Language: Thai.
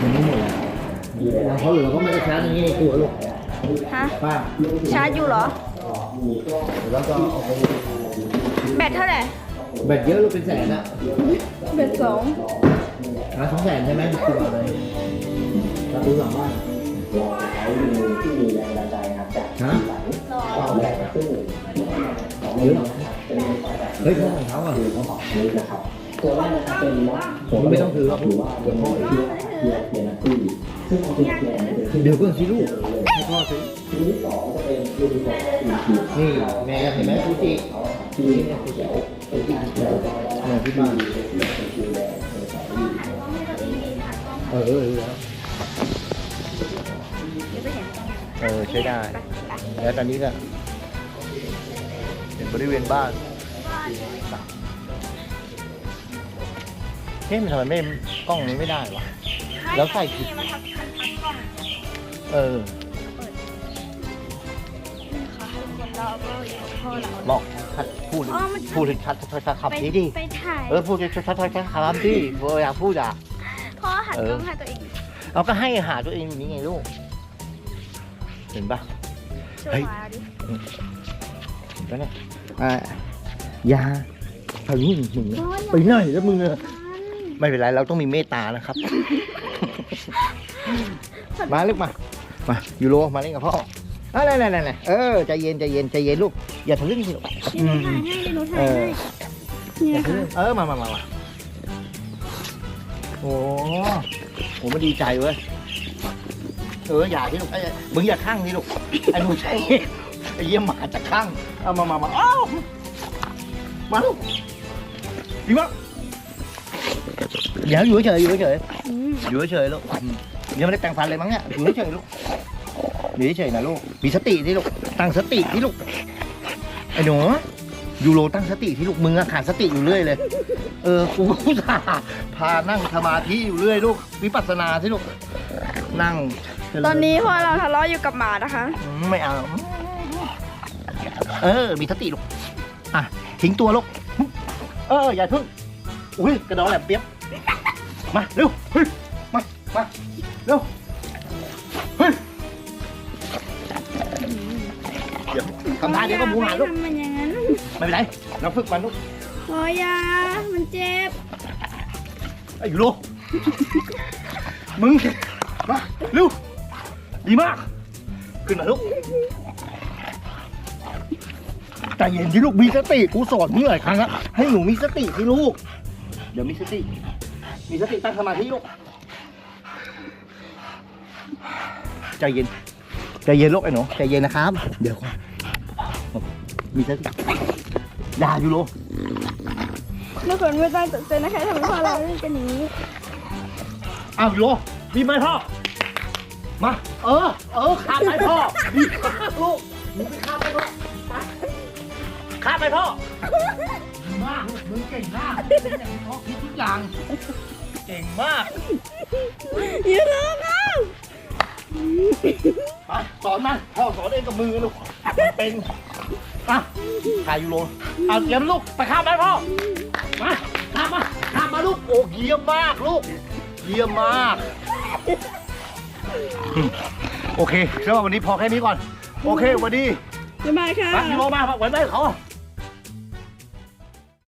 มันไม่หมดแล้วเราเขาหรือเราก็ไม่ได้ชาร์จอย่างนี้ในตัวลูกฮะป้าชาร์จอยู่เหรอ แล้วก็เอาไปแบตเท่าไหร่ แบตเยอะลูกเป็นแสนอะแบตสองหาสองแสนใช่ไหมตัวอะไรเราดูหลังบ้านเขาดูที่มีแรงบันดาลใจครับจากฮะความแรงซึ่งของเยนี้อะนะครับเป็นเฮ้ยพ่อของเขาอะคือของของนี้นะครับ ตัวแรกนะครับเป็นม็อกผมไม่ต้องถือหรอกหรือว่าเป็นพ่อเทียเทียเทียนัตตี้ซึ่งเอาเป็นเทียเนี่ยเป็นเดี๋ยวเพิ่งสิลูกให้พ่อซื้อทีที่สองจะเป็นรูบิคอนสีขีดนี่แม่เห็นไหมฟูจิที่เขียวเป็นที่เขียวเนี่ยที่บ้านเป็นสีแดงเป็นสายดีเออเออเออแล้วเออใช้ได้ แล้วตอนนี้ก็เป็นบริเวณบ้าน เฮ้ยมันทำไมไม่กล้องนี้ไม่ได้วะ แล้วใส่ผิด มันทับทับกล้องเออค่ะให้ทุกคนเราก็อยู่กับพ่อเรา บอกชัดพูดอ๋อมันพูดถึงชัดชัดชัดขับไปนี้ดิไปถ่ายเออพูดชัดชัดชัดชัดขับดิเอออยากพูดอะ พ่อหันเออกล้องหาตัวเองเราก็ให้หาตัวเองอยู่นี่ไงลูก เห็นปะ ช่วเฮ้ยย มาดิเห็นปะเนี่ยอ่ายาทางนี้มึงเนี่ยไปไหนแล้วมึงอะ ไม่เป็นไรเราต้องมีเมตตานะครับ มาลูกมา มายูโรมาเล่นกับพ่ออะไรอะไรอะไรเออใจเย็นใจเย็นใจเย็นลูกอย่าทะลึ่งสิลูกเดี๋ยวหนูถ่ายให้เดี๋ยวหนูถ่ายเออให้นี่อย่านะทะคะลึ่งเออมามามามาโอ้โหมันดีใจเว้ยเอออย่าที่ลูกไอ้มึงอย่าข้างนี่ลูกไอ้หนูใช่ไอ้เยี่ยมหมาจะข้างเอามามามาอ้าวมาลูกดีมาก อย่าอยู่เฉยๆอยู่เฉยอืมๆอยู่เฉยๆลูกอืมยังไม่ได้แต่งฟันเลยมั้งเนี่ยอยู่เฉยๆลูกอยู่เฉยๆนะลูกมีสติที่ลูกตั้งสติที่ลูกไอ้หนูยูโรตั้งสติที่ลูกมึงอะขาดสติอยู่เรื่อยเลย เออกูอุตส่าห์พานั่งสมาธิอยู่เรื่อยลูกวิปัสสนาที่ลูกนั่งเจริญตอนนี้พ่อเราทะเลาะอยู่กับหมานะคะอืมไม่เอา เออ มีสติลูกอะทิ้งตัวลูก เอออย่าพึ่งอุ้ยกระดองแหลมเปียบ มาเร็วเฮ้ยมามาเร็วเฮ้ยเดี๋ยวทำท่าเดี๋ยวก็หมูหันลูกทำมันอย่างนั้นไม่เป็นไรเราฝึกมันลูกพอยามันเจ็บไอ้ยูโรมึงมาเร็วดีมาก ขึ้นมาลูกใจเย็นที่ลูกมีสติกูสอนมึงหลายครั้งแล้วให้หนูมีสติที่ลูก เดี๋ยวมีสติ มีสติตั้งสมาธิลูกใจเย็นใจเย็นลูกไอ้หนูใจเย็นนะครับ เดี๋ยวก่อนมีสติอย่าอยู่โลทุกคนไม่ต้องตกใจนะคะทำไมพ่อเราเล่นกันอย่างนี้อ้าวอยู่โลดีไหมพ่อมา เออ เออข้ามไปพ่อดีมากลูกหนูไปข้ามไปพ่อไปข้ามไปพ่อดีมากลูกมึงเก่งมากเป็นอย่างที่พ่อคิดทุกอย่าง เก่งมากอยู่แล้วครับไปสอนมันพ่อสอนเองกับมือลูกเป็นอะถ่ายยูโรเอาเตรียมลูกไปข้ามไปพ่อมาข้ามมาข้ามมาลูกโอ้เยี่ยมมากลูก เยี่ยมมากอืมโอเคแล้ววันนี้พอแค่นี้ก่อน โอเควันนี้บ๊ายบายค่ะมายูโรมาไว้ได้เขา